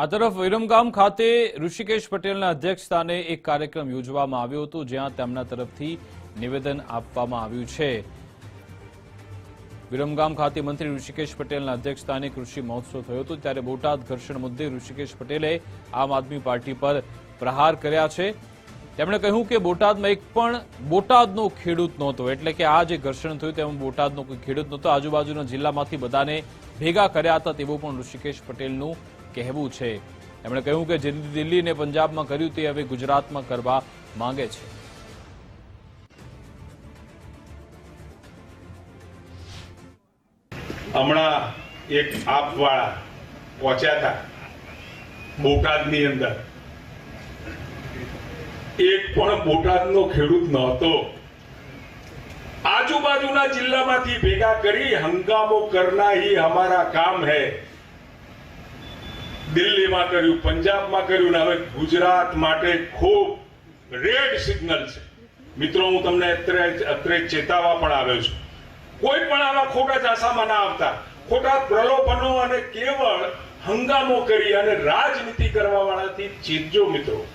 આ તરફ વિરમગામ ખાતે ઋષિકેશ પટેલના અધ્યક્ષસ્થાને એક કાર્યક્રમ યોજવામાં આવ્યો હતો, જ્યાં તેમના તરફથી નિવેદન આપવામાં આવ્યું છે. વિરમગામ ખાતે મંત્રી ઋષિકેશ પટેલના અધ્યક્ષસ્થાને કૃષિ મહોત્સવ થયો હતો, ત્યારે બોટાદ ઘર્ષણ મુદ્દે ઋષિકેશ પટેલે આમ આદમી પાર્ટી પર પ્રહાર કર્યા છે. તેમણે કહ્યું કે બોટાદમાં એક પણ બોટાદનો ખેડૂત નહોતો. એટલે કે આ જે ઘર્ષણ થયું તેમાં બોટાદનો કોઈ ખેડૂત નહોતો. આજુબાજુના જિલ્લામાંથી બધાને ભેગા કર્યા હતા તેવું પણ ઋષિકેશ પટેલનું કહેવું છે. તેમણે કહ્યું કે જે દિલ્હી અને પંજાબમાં કર્યું તે હવે ગુજરાતમાં કરવા માંગે છે. હમણાં એક આપવાળા પહોંચ્યા હતા બોટાદની અંદર. એક પણ બોટાદનો ખેડૂત નહોતો. આજુબાજુના જિલ્લામાંથી ભેગા કરી હંગામો કરના હી અમારા કામ હે. દિલ્હીમાં કર્યું, પંજાબમાં કર્યું ને હવે ગુજરાત માટે ખૂબ રેડ સિગ્નલ છે. મિત્રો, હું તમને અત્રે અત્રે ચેતાવા પણ આવ્યો છું. કોઈ પણ આવા ખોટા ચાસામાં ના આવતા. ખોટા પ્રલોભનો અને કેવળ હંગામો કરી અને રાજનીતિ કરવા વાળાથી ચેતજો મિત્રો.